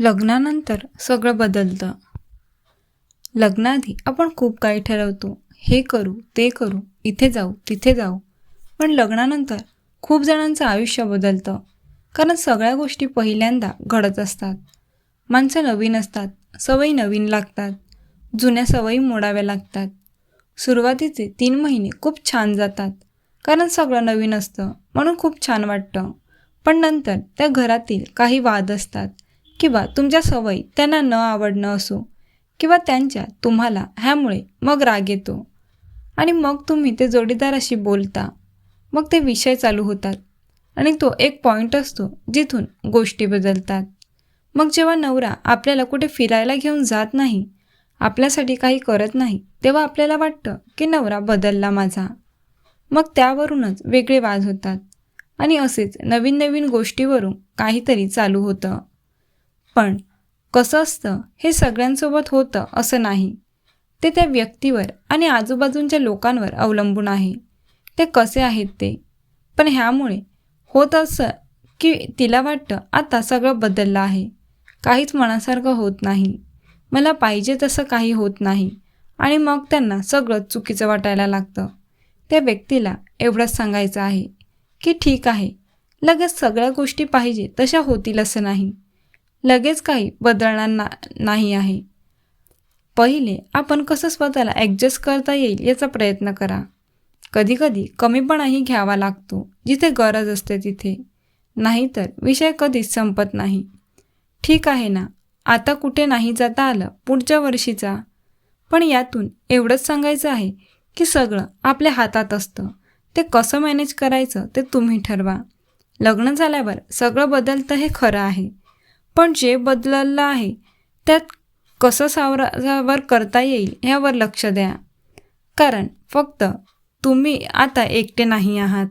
लग्नानंतर सगळं बदलतं. लग्नाआधी आपण खूप काही ठरवतो. हे करू ते करू इथे जाऊ तिथे जाऊ. पण लग्नानंतर खूप जणांचं आयुष्य बदलतं. कारण सगळ्या गोष्टी पहिल्यांदा घडत असतात. माणसं नवीन असतात सवयी नवीन लागतात जुन्या सवयी मोडाव्या लागतात. सुरुवातीचे तीन महिने खूप छान जातात. कारण सगळं नवीन असतं म्हणून खूप छान वाटतं. पण नंतर त्या घरातील काही वाद असतात. किंवा तुमच्या सवयी त्यांना न आवडणं असो किंवा त्यांच्या तुम्हाला ह्यामुळे मग राग येतो. आणि मग तुम्ही ते जोडीदाराशी बोलता. मग ते विषय चालू होतात. आणि तो एक पॉईंट असतो जिथून गोष्टी बदलतात. मग जेव्हा नवरा आपल्याला कुठे फिरायला घेऊन जात नाही आपल्यासाठी काही करत नाही तेव्हा आपल्याला वाटतं की नवरा बदलला माझा. मग त्यावरूनच वेगळे वाद होतात. आणि असेच नवीन नवीन गोष्टीवरून काहीतरी चालू होतं. पण कसं असतं हे सगळ्यांसोबत होतं असं नाही. ते त्या व्यक्तीवर आणि आजूबाजूंच्या लोकांवर अवलंबून आहे. ते कसे आहेत ते? पण ह्यामुळे होत असं की तिला वाटतं आता सगळं बदललं आहे. काहीच मनासारखं होत नाही. मला पाहिजे तसं काही होत नाही. आणि मग त्यांना सगळं चुकीचं वाटायला लागतं. त्या व्यक्तीला एवढंच सांगायचं आहे की ठीक आहे लगेच सगळ्या गोष्टी पाहिजे तशा होतील असं नाही. लगेच काही बदलणार ना नाही आहे. पहिले आपण कसं स्वतःला ॲडजस्ट करता येईल याचा प्रयत्न करा. कधीकधी कमीपणाही घ्यावा लागतो जिथे गरज असते तिथे. नाहीतर विषय कधीच संपत नाही. ठीक आहे ना? आता कुठे नाही जाता आलं पुढच्या वर्षीचा पण यातून एवढंच सांगायचं आहे की सगळं आपल्या हातात असतं. ते कसं मॅनेज करायचं ते तुम्ही ठरवा. लग्न झाल्यावर सगळं बदलतं हे खरं आहे. पण जे बदललं आहे त्यात कसं सावरावर करता येईल ह्यावर लक्ष द्या. कारण फक्त तुम्ही आता एकटे नाही आहात.